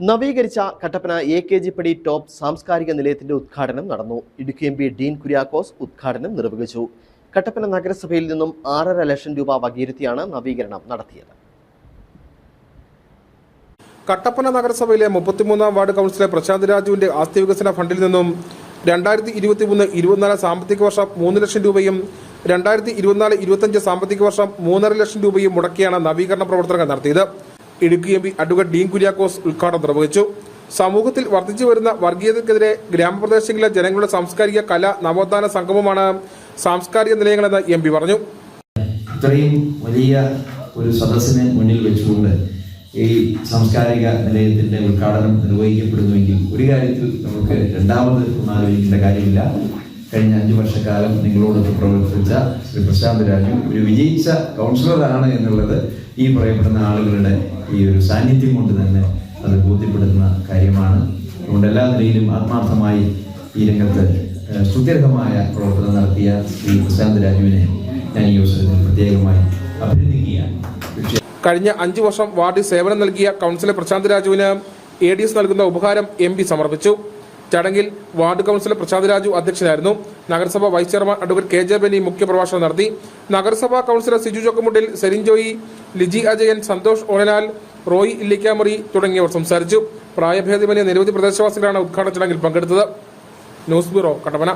നവീകരിച്ച Kattappana A K G Padi top സാംസ്കാരിക നിലയത്തിന്റെ ഉദ്ഘാടനം നടന്നു. ഇടുക്കി എം പി ഡീൻ കുര്യാക്കോസ് ഉദ്ഘാടനം നിർവഹിച്ചു. കട്ടപ്പന നഗരസഭയിൽ നിന്നും ആറര ലക്ഷം രൂപ വകയിരുത്തിയാണ് നവീകരണം നടത്തിയത്. കട്ടപ്പന നഗരസഭയിലെ മുപ്പത്തിമൂന്നാം വാർഡ് കൗൺസിലർ പ്രശാന്ത് രാജുവിന്റെ ആസ്തി വികസന ഫണ്ടിൽ നിന്നും രണ്ടായിരത്തി ഇരുപത്തിമൂന്ന് ഇരുപത്തിനാല് സാമ്പത്തിക വർഷം മൂന്ന് ലക്ഷം രൂപയും രണ്ടായിരത്തി ഇരുപത്തിനാല് ഇരുപത്തഞ്ച് സാമ്പത്തിക വർഷം മൂന്നര ലക്ഷം രൂപയും മുടക്കിയാണ് നവീകരണ പ്രവർത്തനങ്ങൾ നടത്തിയത്. Idukki M P advocate Dean Kuriakose ഉദ്ഘാടനം നിർവഹിച്ചു. സമൂഹത്തിൽ വർദ്ധിച്ചു വരുന്ന വർഗീയതക്കെതിരെ ഗ്രാമപ്രദേശങ്ങളിലെ ജനങ്ങളുടെ സാംസ്കാരിക കല നവോത്ഥാന സംഗമമാണ് സാംസ്കാരിക നിലയങ്ങളെന്ന് എം പി പറഞ്ഞു. ഇത്രയും വലിയ ഒരു മുന്നിൽ വെച്ചുകൊണ്ട് ഈ സാംസ്കാരിക നിലയത്തിന്റെ ഉദ്ഘാടനം നിർവഹിക്കപ്പെടുന്നുവെങ്കിൽ ഒരു കാര്യത്തിൽ നമുക്ക് രണ്ടാമത് ഒന്നാലോചിക്കേണ്ട കാര്യമില്ല. കഴിഞ്ഞ അഞ്ചു വർഷക്കാലം നിങ്ങളോടൊത്ത് പ്രവർത്തിച്ച ശ്രീ പ്രശാന്ത് രാജു ഒരു വിജയിച്ച കൗൺസിലറാണ് എന്നുള്ളത് ഈ പറയപ്പെടുന്ന ആളുകളുടെ ഈ ഒരു സാന്നിധ്യം കൊണ്ട് തന്നെ അത് ബോധ്യപ്പെടുത്തുന്ന കാര്യമാണ്. അതുകൊണ്ട് എല്ലാ നിലയിലും ആത്മാർത്ഥമായി ഈ രംഗത്ത് സുദീർഘമായ പ്രവർത്തനം നടത്തിയ ശ്രീ പ്രശാന്ത് രാജുവിനെ ഞാൻ ഈ അവസരത്തിൽ പ്രത്യേകമായി അഭിനന്ദിക്കുകയാണ്. കഴിഞ്ഞ അഞ്ചു വർഷം വാർഡിൽ സേവനം നൽകിയ കൗൺസിലർ പ്രശാന്ത് രാജുവിന് എ ഡി എസ് നൽകുന്ന ഉപഹാരം എം പി സമർപ്പിച്ചു. ചടങ്ങിൽ വാർഡ് കൗൺസിലർ പ്രശാന്ത് രാജു അധ്യക്ഷനായിരുന്നു. നഗരസഭ vice chairman advocate K J Benny മുഖ്യപ്രഭാഷണം നടത്തി. നഗരസഭാ കൗൺസിലർ സിജു ചോക്കുമുട്ടിൽ സെരിൻജോയി ലിജി അജയൻ സന്തോഷ് ഓണനാൽ റോയ് ഇല്ലിക്കാമുറി തുടങ്ങിയവർ സംസാരിച്ചു. പ്രായഭേദമന്യ നിരവധി പ്രദേശവാസികളാണ് ഉദ്ഘാടന ചടങ്ങിൽ പങ്കെടുത്തത്. News bureau Kattappana.